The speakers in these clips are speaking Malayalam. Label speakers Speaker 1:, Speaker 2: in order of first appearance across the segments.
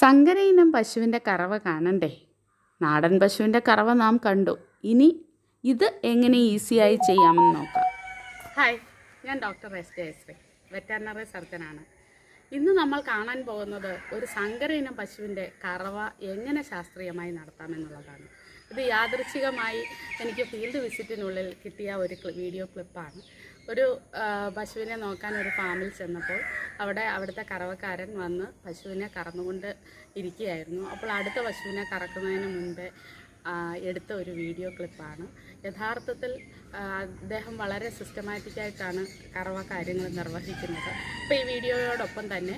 Speaker 1: സങ്കര ഇനം പശുവിന്റെ കറവ കാണണ്ടേ? നാടൻ പശുവിന്റെ കറവ നാം കണ്ടു. ഇനി ഇത് എങ്ങനെ ഈസിയായി ചെയ്യാമെന്ന് നോക്കാം. ഹായ് ഞാൻ doctor S K S veterinary സർജനാണ്. ഇന്ന് നമ്മൾ കാണാൻ പോകുന്നത് ഒരു സങ്കര ഇനം പശുവിന്റെ കറവ എങ്ങനെ ശാസ്ത്രീയമായി നടത്താമെന്നുള്ളതാണ് ഇത് യാദൃച്ഛികമായി എനിക്ക് ഫീൽഡ് വിസിറ്റിനുള്ളിൽ കിട്ടിയ ഒരു വീഡിയോ ക്ലിപ്പാണ്. ഒരു പശുവിനെ നോക്കാൻ ഒരു ഫാമിൽ ചെന്നപ്പോൾ അവിടെ അവിടുത്തെ കറവക്കാരൻ വന്ന് പശുവിനെ കറന്നുകൊണ്ട് ഇരിക്കുകയായിരുന്നു. അപ്പോൾ അടുത്ത പശുവിനെ കറക്കുന്നതിന് മുൻപേ എടുത്ത ഒരു വീഡിയോ ക്ലിപ്പാണ്. യഥാർത്ഥത്തിൽ അദ്ദേഹം വളരെ സിസ്റ്റമാറ്റിക്കായിട്ടാണ് കറവ കാര്യങ്ങൾ നിർവഹിക്കുന്നത്. അപ്പോൾ ഈ വീഡിയോയോടൊപ്പം തന്നെ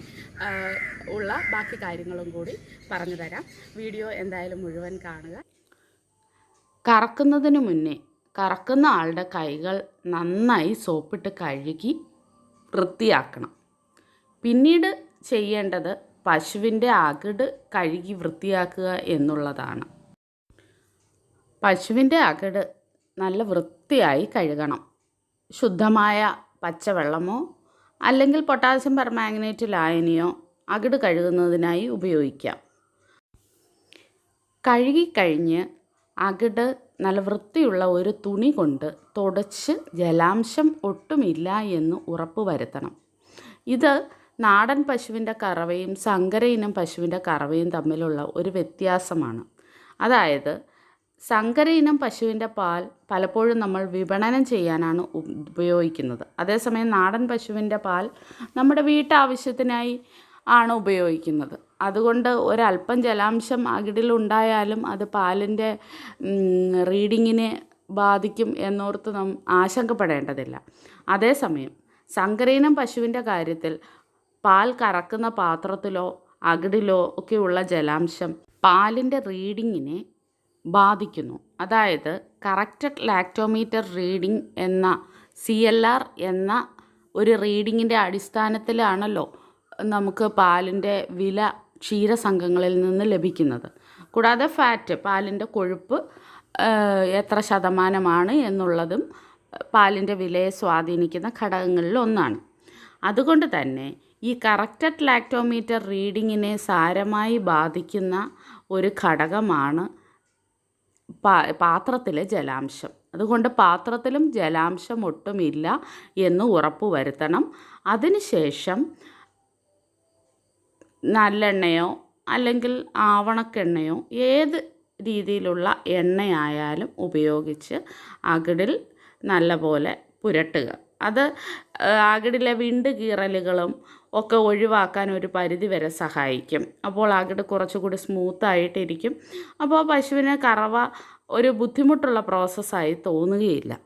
Speaker 1: ഉള്ള ബാക്കി കാര്യങ്ങളും കൂടി പറഞ്ഞു തരാം വീഡിയോ എന്തായാലും മുഴുവൻ കാണുക. കറക്കുന്നതിന് മുന്നേ കറക്കുന്ന ആളുടെ കൈകൾ നന്നായി സോപ്പിട്ട് കഴുകി വൃത്തിയാക്കണം. പിന്നീട് ചെയ്യേണ്ടത് പശുവിന്റെ അകിട് കഴുകി വൃത്തിയാക്കുക എന്നുള്ളതാണ്. പശുവിന്റെ അകിട് നല്ല വൃത്തിയായി കഴുകണം. ശുദ്ധമായ പച്ചവെള്ളമോ അല്ലെങ്കിൽ പൊട്ടാസ്യം പെർമാഗ്നേറ്റ് ലായനിയോ അകിട് കഴുകുന്നതിനായി ഉപയോഗിക്കാം. കഴുകിക്കഴിഞ്ഞ് അകിട് നല്ല വൃത്തിയുള്ള ഒരു തുണി കൊണ്ട് തുടച്ച് ജലാംശം ഒട്ടുമില്ല എന്ന് ഉറപ്പ് വരുത്തണം. ഇത് നാടൻ പശുവിന്റെ കറവയും സങ്കര ഇനം പശുവിന്റെ കറവയും തമ്മിലുള്ള ഒരു വ്യത്യാസമാണ്. അതായത് സങ്കര ഇനം പശുവിന്റെ പാൽ പലപ്പോഴും നമ്മൾ വിപണനം ചെയ്യാനാണ് ഉപയോഗിക്കുന്നത്. അതേസമയം നാടൻ പശുവിന്റെ പാൽ നമ്മുടെ വീട്ടാവശ്യത്തിനായി ആണ് ഉപയോഗിക്കുന്നത്. അതുകൊണ്ട് ഒരല്പം ജലാംശം അകിടിലുണ്ടായാലും അത് പാലിന്റെ റീഡിങ്ങിനെ ബാധിക്കും എന്നോർത്ത് നാം ആശങ്കപ്പെടേണ്ടതില്ല. അതേസമയം സങ്കരയിനം പശുവിന്റെ കാര്യത്തിൽ പാൽ കറക്കുന്ന പാത്രത്തിലോ അകിടിലോ ഒക്കെയുള്ള ജലാംശം പാലിന്റെ റീഡിങ്ങിനെ ബാധിക്കുന്നു. അതായത് കറക്റ്റഡ് ലാക്ടോമീറ്റർ റീഡിംഗ് എന്ന സി എൽ ആർ എന്ന ഒരു റീഡിങ്ങിന്റെ അടിസ്ഥാനത്തിലാണല്ലോ നമുക്ക് പാലിന്റെ വില ക്ഷീരസംഘങ്ങളിൽ നിന്ന് ലഭിക്കുന്നത്. കൂടാതെ ഫാറ്റ് പാലിന്റെ കൊഴുപ്പ് എത്ര ശതമാനമാണ് എന്നുള്ളതും പാലിന്റെ വിലയെ സ്വാധീനിക്കുന്ന ഘടകങ്ങളിൽ ഒന്നാണ്. അതുകൊണ്ട് തന്നെ ഈ കറക്റ്റഡ് ലാക്ടോമീറ്റർ റീഡിങ്ങിനെ സാരമായി ബാധിക്കുന്ന ഒരു ഘടകമാണ് പാത്രത്തിലെ ജലാംശം. അതുകൊണ്ട് പാത്രത്തിലും ജലാംശം ഒട്ടുമില്ല എന്ന് ഉറപ്പുവരുത്തണം. അതിനുശേഷം നല്ലെണ്ണയോ അല്ലെങ്കിൽ ആവണക്കെണ്ണയോ ഏത് രീതിയിലുള്ള എണ്ണയായാലും ഉപയോഗിച്ച് അകിടിൽ നല്ലപോലെ പുരട്ടുക. അത് അകിടിലെ വിണ്ട് കീറലുകളും ഒക്കെ ഒഴിവാക്കാൻ ഒരു പരിധി വരെ സഹായിക്കും. അപ്പോൾ അകിട് കുറച്ചുകൂടി സ്മൂത്തായിട്ടിരിക്കും. അപ്പോൾ പശുവിന് കറവ ഒരു ബുദ്ധിമുട്ടുള്ള പ്രോസസ്സായി തോന്നുകയില്ല.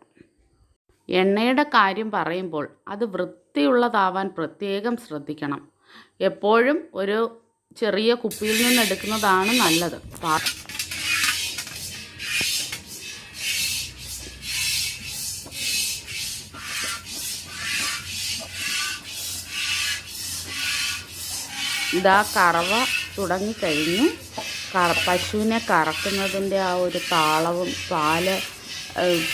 Speaker 1: എണ്ണയുടെ കാര്യം പറയുമ്പോൾ അത് വൃത്തിയുള്ളതാവാൻ പ്രത്യേകം ശ്രദ്ധിക്കണം. എപ്പോഴും ഒരു ചെറിയ കുപ്പിയിൽ നിന്ന് എടുക്കുന്നതാണ് നല്ലത്. ഇതാ കറവ തുടങ്ങിക്കഴിഞ്ഞു. കറ പശുവിനെ കറക്കുന്നതിന്റെ ആ ഒരു താളവും പാൽ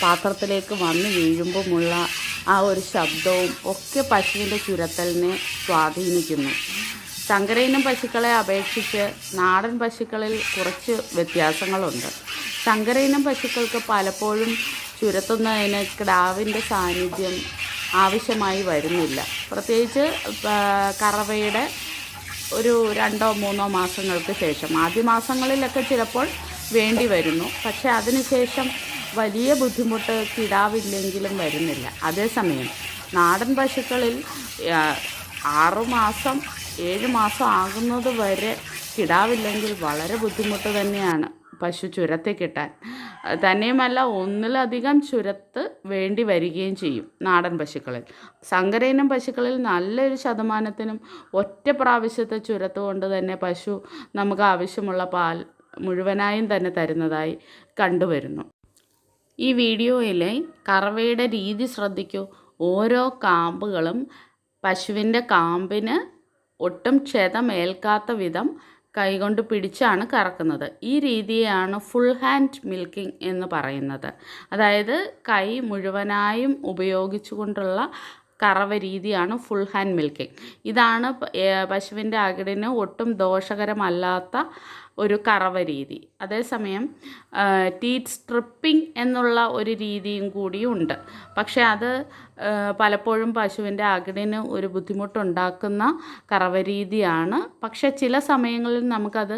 Speaker 1: പാത്രത്തിലേക്ക് വന്ന് വീഴുമ്പോഴുള്ള ആ ഒരു ശബ്ദവും ഒക്കെ പശുവിന്റെ ചുരത്തലിനെ സ്വാധീനിക്കുന്നു. ശങ്കരയിനം പശുക്കളെ അപേക്ഷിച്ച് നാടൻ പശുക്കളിൽ കുറച്ച് വ്യത്യാസങ്ങളുണ്ട്. ശങ്കരയിനം പശുക്കൾക്ക് പലപ്പോഴും ചുരത്തുന്നതിന് കിടാവിന്റെ സാന്നിധ്യം ആവശ്യമായി വരുന്നില്ല. പ്രത്യേകിച്ച് കറവയുടെ ഒരു രണ്ടോ മൂന്നോ മാസങ്ങൾക്ക് ശേഷം. ആദ്യ മാസങ്ങളിലൊക്കെ ചിലപ്പോൾ വേണ്ടി വരുന്നു. പക്ഷേ അതിനുശേഷം വലിയ ബുദ്ധിമുട്ട് കിടാവില്ലെങ്കിലും വരുന്നില്ല. അതേസമയം നാടൻ പശുക്കളിൽ ആറുമാസം ഏഴ് മാസം ആകുന്നത് വരെ കിടാവില്ലെങ്കിൽ വളരെ ബുദ്ധിമുട്ട് തന്നെയാണ് പശു ചുരത്തെ കിട്ടാൻ. തന്നെയുമല്ല ഒന്നിലധികം ചുരത്ത് വേണ്ടി വരികയും ചെയ്യും നാടൻ പശുക്കളിൽ. സങ്കരയിനം പശുക്കളിൽ നല്ലൊരു ശതമാനത്തിനും ഒറ്റ പ്രാവശ്യത്തെ ചുരത്ത് കൊണ്ട് തന്നെ പശു നമുക്ക് ആവശ്യമുള്ള പാൽ മുഴുവനായും തന്നെ തരുന്നതായി കണ്ടുവരുന്നു. ഈ വീഡിയോയിലെ കറവയുടെ രീതി ശ്രദ്ധിക്കൂ. ഓരോ കാമ്പുകളും പശുവിന്റെ കാമ്പിന് ഒട്ടും ക്ഷതമേൽക്കാത്ത വിധം കൈകൊണ്ട് പിടിച്ചാണ് കറക്കുന്നത്. ഈ രീതിയാണ് ഫുൾ ഹാൻഡ് മിൽക്കിംഗ് എന്ന് പറയുന്നത്. അതായത് കൈ മുഴുവനായും ഉപയോഗിച്ചുകൊണ്ടുള്ള കറവ രീതിയാണ് ഫുൾ ഹാൻഡ് മിൽക്കിംഗ് ഇതാണ് പശുവിന്റെ അകിടിന് ഒട്ടും ദോഷകരമല്ലാത്ത ഒരു കറവ രീതി. അതേസമയം ടീത്ത് സ്ട്രിപ്പിംഗ് എന്നുള്ള ഒരു രീതിയും കൂടിയുണ്ട് പക്ഷേ അത് പലപ്പോഴും പശുവിന്റെ അകിടിന് ഒരു ബുദ്ധിമുട്ടുണ്ടാക്കുന്ന കറവ രീതിയാണ്. പക്ഷേ ചില സമയങ്ങളിൽ നമുക്കത്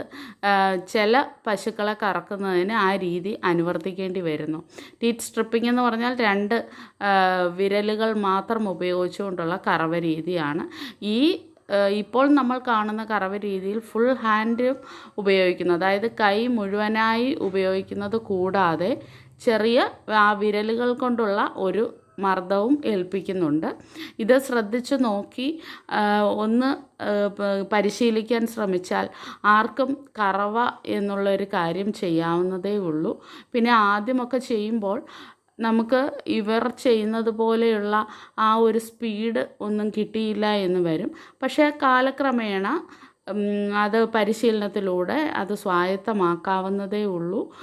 Speaker 1: ചില പശുക്കളെ കറക്കുന്നതിന് ആ രീതി അനുവർത്തിക്കേണ്ടി വരുന്നു. ടീത്ത് സ്ട്രിപ്പിംഗ് എന്ന് പറഞ്ഞാൽ രണ്ട് വിരലുകൾ മാത്രം ഉപയോഗിച്ചുകൊണ്ടുള്ള കറവ രീതിയാണ്. ഈ ഇപ്പോൾ നമ്മൾ കാണുന്ന കറവ രീതിയിൽ ഫുൾ ഹാൻഡ് ഉപയോഗിക്കുന്നു. അതായത് കൈ മുഴുവനായി ഉപയോഗിക്കുന്നത് കൂടാതെ ചെറിയ വിരലുകൾ കൊണ്ടുള്ള ഒരു മർദ്ദവും ഏൽപ്പിക്കുന്നുണ്ട്. ഇത് ശ്രദ്ധിച്ചു നോക്കി ഒന്ന് പരിശീലിക്കാൻ ശ്രമിച്ചാൽ ആർക്കും കറവ എന്നുള്ളൊരു കാര്യം ചെയ്യാവുന്നതേ ഉള്ളൂ. പിന്നെ ആദ്യമൊക്കെ ചെയ്യുമ്പോൾ നമുക്ക് ഇവർ ചെയ്യുന്നത് പോലെയുള്ള ആ ഒരു സ്പീഡ് ഒന്നും കിട്ടിയില്ല എന്ന് വരും. പക്ഷേ കാലക്രമേണ അത് പരിശീലനത്തിലൂടെ അത് സ്വായത്തമാക്കാവുന്നതേ ഉള്ളൂ.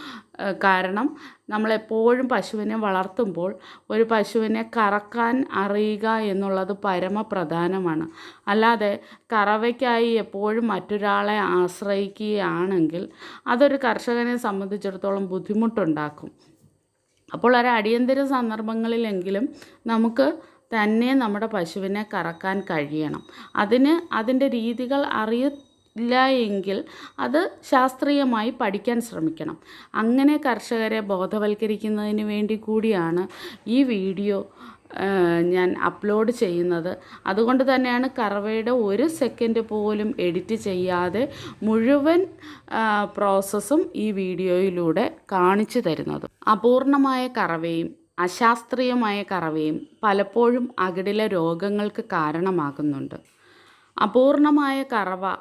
Speaker 1: കാരണം നമ്മളെപ്പോഴും പശുവിനെ വളർത്തുമ്പോൾ ഒരു പശുവിനെ കറക്കാൻ അറിയുക എന്നുള്ളത് പരമപ്രധാനമാണ്. അല്ലാതെ കറവയ്ക്കായി എപ്പോഴും മറ്റൊരാളെ ആശ്രയിക്കുകയാണെങ്കിൽ അതൊരു കർഷകനെ സംബന്ധിച്ചിടത്തോളം ബുദ്ധിമുട്ടുണ്ടാക്കും. അപ്പോൾ ഒരു അടിയന്തര സന്ദർഭങ്ങളിലെങ്കിലും നമുക്ക് തന്നെ നമ്മുടെ പശുവിനെ കറക്കാൻ കഴിയണം. അതിന് അതിന്റെ രീതികൾ അറിയ എങ്കിൽ അത് ശാസ്ത്രീയമായി പഠിക്കാൻ ശ്രമിക്കണം. അങ്ങനെ കർഷകരെ ബോധവൽക്കരിക്കുന്നതിന് വേണ്ടി കൂടിയാണ് ഈ വീഡിയോ ഞാൻ അപ്ലോഡ് ചെയ്യുന്നത്. അതുകൊണ്ട് തന്നെയാണ് കറവയുടെ ഒരു സെക്കൻഡ് പോലും എഡിറ്റ് ചെയ്യാതെ മുഴുവൻ പ്രോസസ്സും ഈ വീഡിയോയിലൂടെ കാണിച്ചു തരുന്നത്. അപൂർണമായ കറവയും അശാസ്ത്രീയമായ കറവയും പലപ്പോഴും അകിടിലെ രോഗങ്ങൾക്ക് കാരണമാകുന്നുണ്ട്. അപൂർണമായ കറവ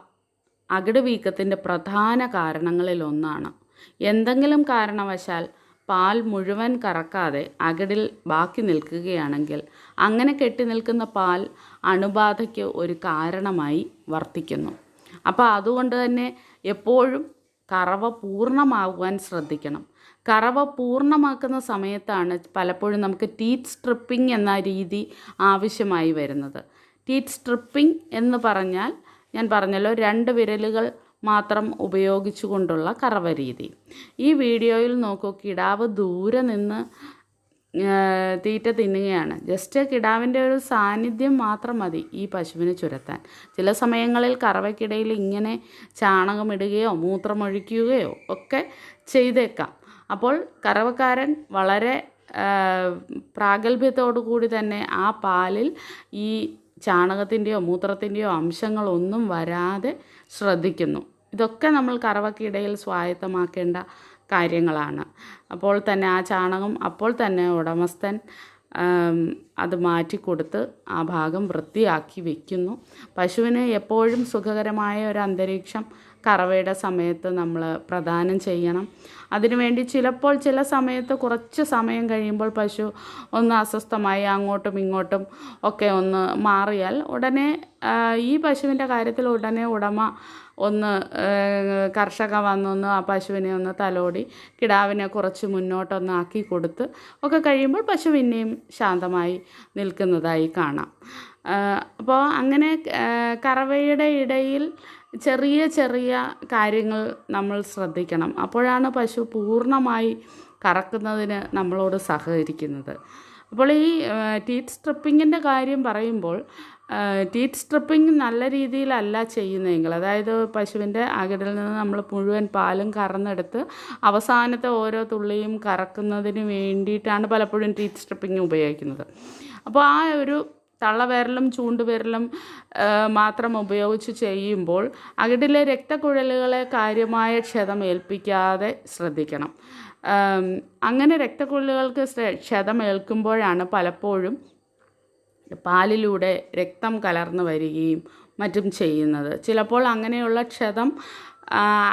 Speaker 1: അകിട് വീക്കത്തിന്റെ പ്രധാന കാരണങ്ങളിൽ ഒന്നാണ്. എന്തെങ്കിലും കാരണവശാൽ പാൽ മുഴുവൻ കറക്കാതെ അകിടിൽ ബാക്കി നിൽക്കുകയാണെങ്കിൽ അങ്ങനെ കെട്ടി നിൽക്കുന്ന പാൽ അണുബാധയ്ക്ക് ഒരു കാരണമായി വർത്തിക്കുന്നു. അപ്പോൾ അതുകൊണ്ട് തന്നെ എപ്പോഴും കറവ പൂർണമാകുവാൻ ശ്രദ്ധിക്കണം. കറവ പൂർണമാക്കുന്ന സമയത്താണ് പലപ്പോഴും നമുക്ക് ടീറ്റ് സ്ട്രിപ്പിംഗ് എന്ന രീതി ആവശ്യമായി വരുന്നത്. ടീറ്റ് സ്ട്രിപ്പിംഗ് എന്ന് പറഞ്ഞാൽ ഞാൻ പറഞ്ഞല്ലോ രണ്ട് വിരലുകൾ മാത്രം ഉപയോഗിച്ചുകൊണ്ടുള്ള കറവ രീതി. ഈ വീഡിയോയിൽ നോക്കൂ കിടാവ് ദൂരെ നിന്ന് തീറ്റ തിന്നുകയാണ്. ജസ്റ്റ് കിടാവിന്റെ ഒരു സാന്നിധ്യം മാത്രം മതി ഈ പശുവിനെ ചുരത്താൻ. ചില സമയങ്ങളിൽ കറവയ്ക്കിടയിൽ ഇങ്ങനെ ചാണകമിടുകയോ മൂത്രമൊഴിക്കുകയോ ഒക്കെ ചെയ്തേക്കാം. അപ്പോൾ കറവക്കാരൻ വളരെ പ്രാഗൽഭ്യത്തോടു കൂടി തന്നെ ആ പാലിൽ ഈ ചാണകത്തിന്റെയോ മൂത്രത്തിന്റെയോ അംശങ്ങളൊന്നും വരാതെ ശ്രദ്ധിക്കുന്നു. ഇതൊക്കെ നമ്മൾ കറവക്കിടയിൽ സ്വായത്തമാക്കേണ്ട കാര്യങ്ങളാണ്. അപ്പോൾ തന്നെ ആ ചാണകം അപ്പോൾ തന്നെ ഉടമസ്ഥൻ അത് മാറ്റിക്കൊടുത്ത് ആ ഭാഗം വൃത്തിയാക്കി വയ്ക്കുന്നു പശുവിന് എപ്പോഴും സുഖകരമായ ഒരു അന്തരീക്ഷം കറവയുടെ സമയത്ത് നമ്മൾ പ്രദാനം ചെയ്യണം. അതിനുവേണ്ടി ചിലപ്പോൾ ചില സമയത്ത് കുറച്ച് സമയം കഴിയുമ്പോൾ പശു ഒന്ന് അസ്വസ്ഥമായി അങ്ങോട്ടും ഇങ്ങോട്ടും ഒക്കെ ഒന്ന് മാറിയാൽ ഉടനെ ഈ പശുവിന്റെ കാര്യത്തിൽ ഉടനെ ഉടമ ഒന്ന് കർഷക വന്നൊന്ന് ആ പശുവിനെ ഒന്ന് തലോടി കിടാവിനെ കുറച്ച് മുന്നോട്ടൊന്ന് ആക്കി കൊടുത്ത് ഒക്കെ കഴിയുമ്പോൾ പശു പിന്നെയും ശാന്തമായി നിൽക്കുന്നതായി കാണാം. അപ്പോൾ അങ്ങനെ കറവയുടെ ഇടയിൽ ചെറിയ ചെറിയ കാര്യങ്ങൾ നമ്മൾ ശ്രദ്ധിക്കണം. അപ്പോഴാണ് പശു പൂർണമായി കറക്കുന്നതിന് നമ്മളോട് സഹകരിക്കുന്നത്. അപ്പോൾ ഈ ടീത്ത് സ്ട്രിപ്പിങ്ങിന്റെ കാര്യം പറയുമ്പോൾ ടീത്ത് സ്ട്രിപ്പിംഗ് നല്ല രീതിയിലല്ല ചെയ്യുന്നതെങ്കിൽ അതായത് പശുവിന്റെ അകിടിൽ നിന്ന് നമ്മൾ മുഴുവൻ പാലും കറന്നെടുത്ത് അവസാനത്തെ ഓരോ തുള്ളിയും കറക്കുന്നതിന് വേണ്ടിയിട്ടാണ് പലപ്പോഴും ടീത്ത് സ്ട്രിപ്പിംഗ് ഉപയോഗിക്കുന്നത്. അപ്പോൾ ആ ഒരു തള്ളവിരലും ചൂണ്ടുവിരലും മാത്രം ഉപയോഗിച്ച് ചെയ്യുമ്പോൾ അകിടിലെ രക്തക്കുഴലുകളെ കാര്യമായ ക്ഷതം ഏൽപ്പിക്കാതെ ശ്രദ്ധിക്കണം അങ്ങനെ രക്തക്കുഴലുകൾക്ക് ക്ഷതം ഏൽക്കുമ്പോഴാണ് പലപ്പോഴും പാലിലൂടെ രക്തം കലർന്നു വരികയും മറ്റും ചെയ്യുന്നത്. ചിലപ്പോൾ അങ്ങനെയുള്ള ക്ഷതം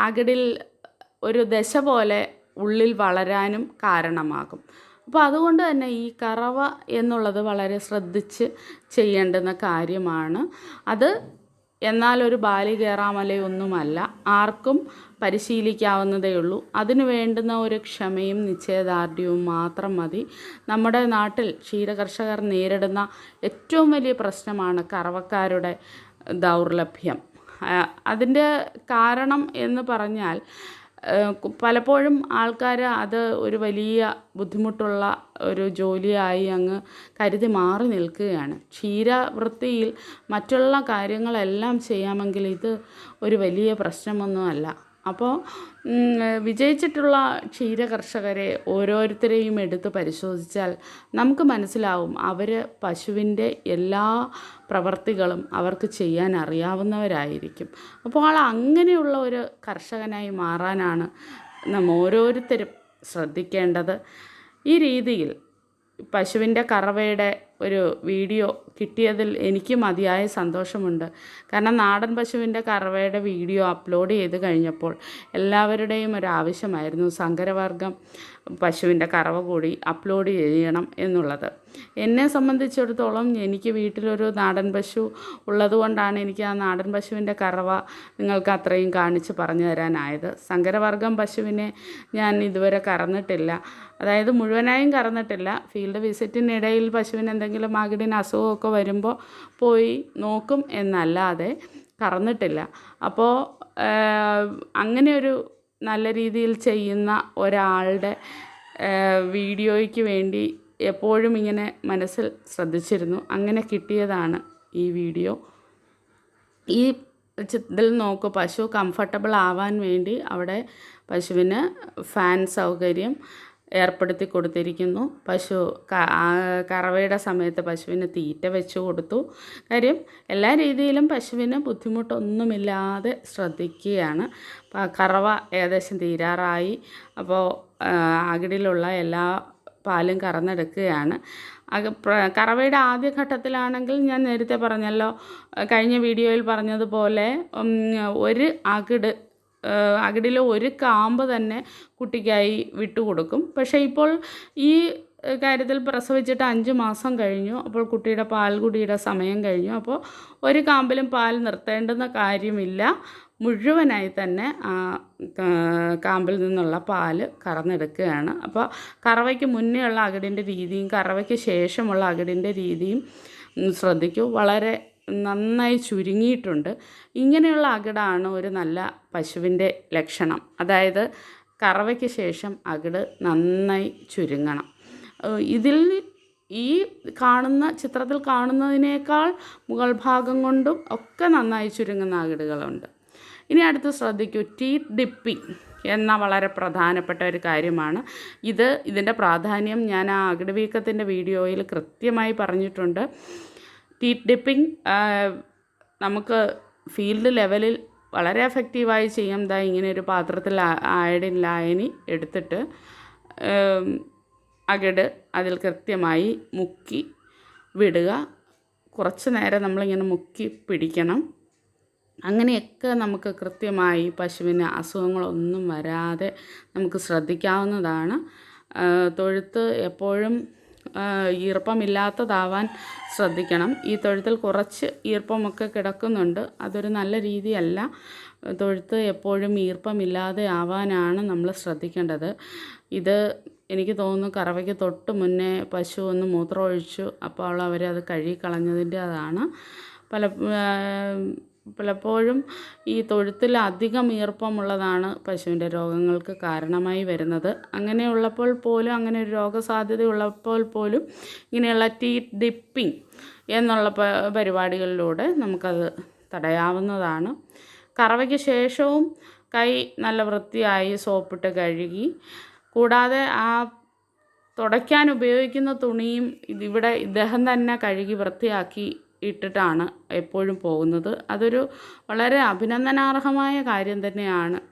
Speaker 1: അകിടിൽ ഒരു ദശ പോലെ ഉള്ളിൽ വളരാനും കാരണമാകും. അപ്പോൾ അതുകൊണ്ട് തന്നെ ഈ കറവ എന്നുള്ളത് വളരെ ശ്രദ്ധിച്ച് ചെയ്യേണ്ടുന്ന കാര്യമാണ്. അത് എന്നാലൊരു ബാലി കയറാമലയൊന്നുമല്ല ആർക്കും പരിശീലിക്കാവുന്നതേ ഉള്ളൂ. അതിന് വേണ്ടുന്ന ഒരു ക്ഷമയും നിശ്ചയദാർഢ്യവും മാത്രം മതി. നമ്മുടെ നാട്ടിൽ ക്ഷീരകർഷകർ നേരിടുന്ന ഏറ്റവും വലിയ പ്രശ്നമാണ് കറവക്കാരുടെ ദൗർലഭ്യം. അതിന്റെ കാരണം എന്ന് പറഞ്ഞാൽ പലപ്പോഴും ആൾക്കാർ അത് ഒരു വലിയ ബുദ്ധിമുട്ടുള്ള ഒരു ജോലിയായി അങ്ങ് കരുതി മാറി നിൽക്കുകയാണ്. ക്ഷീരവൃത്തിയിൽ മറ്റുള്ള കാര്യങ്ങളെല്ലാം ചെയ്യാമെങ്കിൽ ഇത് ഒരു വലിയ പ്രശ്നമൊന്നുമല്ല. അപ്പോൾ വിജയിച്ചിട്ടുള്ള ക്ഷീര കർഷകരെ ഓരോരുത്തരെയും എടുത്ത് പരിശോധിച്ചാൽ നമുക്ക് മനസ്സിലാവും അവർ പശുവിന്റെ എല്ലാ പ്രവർത്തികളും അവർക്ക് ചെയ്യാൻ അറിയാവുന്നവരായിരിക്കും. അപ്പോൾ അങ്ങനെയുള്ള ഒരു കർഷകനായി മാറാനാണ് നാം ഓരോരുത്തരും ശ്രദ്ധിക്കേണ്ടത്. ഈ രീതിയിൽ പശുവിന്റെ കറവയുടെ ഒരു വീഡിയോ കിട്ടിയതിൽ എനിക്ക് മതിയായ സന്തോഷമുണ്ട്. കാരണം നാടൻ പശുവിന്റെ കറവയുടെ വീഡിയോ അപ്ലോഡ് ചെയ്ത് കഴിഞ്ഞപ്പോൾ എല്ലാവരുടെയും ഒരു ആവശ്യമായിരുന്നു സങ്കരവർഗം പശുവിന്റെ കറവ കൂടി അപ്ലോഡ് ചെയ്യണം എന്നുള്ളത്. എന്നെ സംബന്ധിച്ചിടത്തോളം എനിക്ക് വീട്ടിലൊരു നാടൻ പശു ഉള്ളതുകൊണ്ടാണ് എനിക്ക് ആ നാടൻ പശുവിന്റെ കറവ നിങ്ങൾക്ക് അത്രയും കാണിച്ച് പറഞ്ഞു തരാനായത്. സങ്കരവർഗം പശുവിനെ ഞാൻ ഇതുവരെ കറന്നിട്ടില്ല. അതായത് മുഴുവനായും കറന്നിട്ടില്ല. ഫീൽഡ് വിസിറ്റിനിടയിൽ പശുവിന് എന്തെങ്കിലും മകിടിന് അസുഖമൊക്കെ വരുമ്പോൾ പോയി നോക്കും എന്നല്ലാതെ കറന്നിട്ടില്ല. അപ്പോൾ അങ്ങനെ ഒരു നല്ല രീതിയിൽ ചെയ്യുന്ന ഒരാളുടെ വീഡിയോയ്ക്ക് വേണ്ടി എപ്പോഴും ഇങ്ങനെ മനസ്സിൽ ശ്രദ്ധിച്ചിരുന്നു. അങ്ങനെ കിട്ടിയതാണ് ഈ വീഡിയോ. ഈ ഇതിൽ നോക്കൂ പശു കംഫർട്ടബിൾ ആവാൻ വേണ്ടി അവിടെ പശുവിന് ഫാൻ സൗകര്യം ഏർപ്പെടുത്തി കൊടുത്തിരിക്കുന്നു. പശു കറവയുടെ സമയത്ത് പശുവിന് തീറ്റ വെച്ചു കൊടുത്തു. കാര്യം എല്ലാ രീതിയിലും പശുവിന് ബുദ്ധിമുട്ടൊന്നുമില്ലാതെ ശ്രദ്ധിക്കുകയാണ്. കറവ ഏകദേശം തീരാറായി. അപ്പോൾ അകിടിലുള്ള എല്ലാ പാലും കറന്നെടുക്കുകയാണ്. അത് ആദ്യ കറവയുടെ ആദ്യഘട്ടത്തിലാണെങ്കിൽ ഞാൻ നേരത്തെ പറഞ്ഞല്ലോ കഴിഞ്ഞ വീഡിയോയിൽ പറഞ്ഞതുപോലെ ഒരു അകിട് അകിടിലെ ഒരു കാമ്പ് തന്നെ കുട്ടിക്കായി വിട്ടുകൊടുക്കും. പക്ഷേ ഇപ്പോൾ ഈ കാര്യത്തിൽ പ്രസവിച്ചിട്ട് അഞ്ച് മാസം കഴിഞ്ഞു. അപ്പോൾ കുട്ടിയുടെ പാൽകുടിയുടെ സമയം കഴിഞ്ഞു. അപ്പോൾ ഒരു കാമ്പിലും പാൽ നിർത്തേണ്ടുന്ന കാര്യമില്ല. മുഴുവനായി തന്നെ കാമ്പിൽ നിന്നുള്ള പാൽ കറന്നെടുക്കുകയാണ്. അപ്പോൾ കറവയ്ക്ക് മുന്നേ ഉള്ള അകിടിന്റെ രീതിയും കറവയ്ക്ക് ശേഷമുള്ള അകിടിന്റെ രീതിയും ശ്രദ്ധിക്കൂ. വളരെ നന്നായി ചുരുങ്ങിയിട്ടുണ്ട്. ഇങ്ങനെയുള്ള അകിടാണ് ഒരു നല്ല പശുവിന്റെ ലക്ഷണം. അതായത് കറവയ്ക്ക് ശേഷം അകിട് നന്നായി ചുരുങ്ങണം. ഇതിൽ ഈ കാണുന്ന ചിത്രത്തിൽ കാണുന്നതിനേക്കാൾ മുകൾ ഭാഗം കൊണ്ടും ഒക്കെ നന്നായി ചുരുങ്ങുന്ന അകിടുകളുണ്ട്. ഇനി അടുത്ത് ശ്രദ്ധിക്കൂ. ടീത്ത് ഡിപ്പിംഗ് എന്ന വളരെ പ്രധാനപ്പെട്ട ഒരു കാര്യമാണ്. ഇത് ഇതിന്റെ പ്രാധാന്യം ഞാൻ ആ അകിട് വീക്കത്തിന്റെ വീഡിയോയിൽ കൃത്യമായി പറഞ്ഞിട്ടുണ്ട്. ടീത്ത് ഡിപ്പിംഗ് നമുക്ക് ഫീൽഡ് ലെവലിൽ വളരെ എഫക്റ്റീവായി ചെയ്യാം. ദാ ഇങ്ങനെ ഒരു പാത്രത്തിൽ അയഡിൻ ലായനി എടുത്തിട്ട് അകിട് അതിൽ കൃത്യമായി മുക്കി വിടുക. കുറച്ച് നേരം നമ്മളിങ്ങനെ മുക്കി പിടിക്കണം. അങ്ങനെയൊക്കെ നമുക്ക് കൃത്യമായി പശുവിന് അസുഖങ്ങളൊന്നും വരാതെ നമുക്ക് ശ്രദ്ധിക്കാവുന്നതാണ്. തൊഴുത്ത് എപ്പോഴും ഈർപ്പമില്ലാത്തതാവാൻ ശ്രദ്ധിക്കണം. ഈ തൊഴുത്തിൽ കുറച്ച് ഈർപ്പമൊക്കെ കിടക്കുന്നുണ്ട്. അതൊരു നല്ല രീതിയല്ല. തൊഴുത്ത് എപ്പോഴും ഈർപ്പമില്ലാതെ ആവാനാണ് നമ്മൾ ശ്രദ്ധിക്കേണ്ടത്. ഇത് എനിക്ക് തോന്നുന്നു കറവയ്ക്ക് തൊട്ട് മുന്നേ പശു ഒന്ന് മൂത്രമൊഴിച്ചു അപ്പോൾ അവർ അത് കഴുകി കളഞ്ഞതിന്റെ അതാണ് പല പലപ്പോഴും ഈ തൊഴുത്തിൽ അധികം ഈർപ്പമുള്ളതാണ് പശുവിന്റെ രോഗങ്ങൾക്ക് കാരണമായി വരുന്നത്. അങ്ങനെയുള്ളപ്പോൾ പോലും അങ്ങനെ ഒരു രോഗസാധ്യത ഉള്ളപ്പോൾ പോലും ഇങ്ങനെയുള്ള ടീ ഡിപ്പിംഗ് എന്നുള്ള പരിപാടികളിലൂടെ നമുക്കത് തടയാവുന്നതാണ്. കറവയ്ക്ക് ശേഷവും കൈ നല്ല വൃത്തിയായി സോപ്പിട്ട് കഴുകി കൂടാതെ ആ തുടയ്ക്കാൻ ഉപയോഗിക്കുന്ന തുണിയും ഇതിവിടെ ഇദ്ദേഹം തന്നെ കഴുകി വൃത്തിയാക്കി ഇട്ടിട്ടാണ് എപ്പോഴും പോകുന്നത്. അതൊരു വളരെ അഭിനന്ദനാർഹമായ കാര്യം തന്നെയാണ്.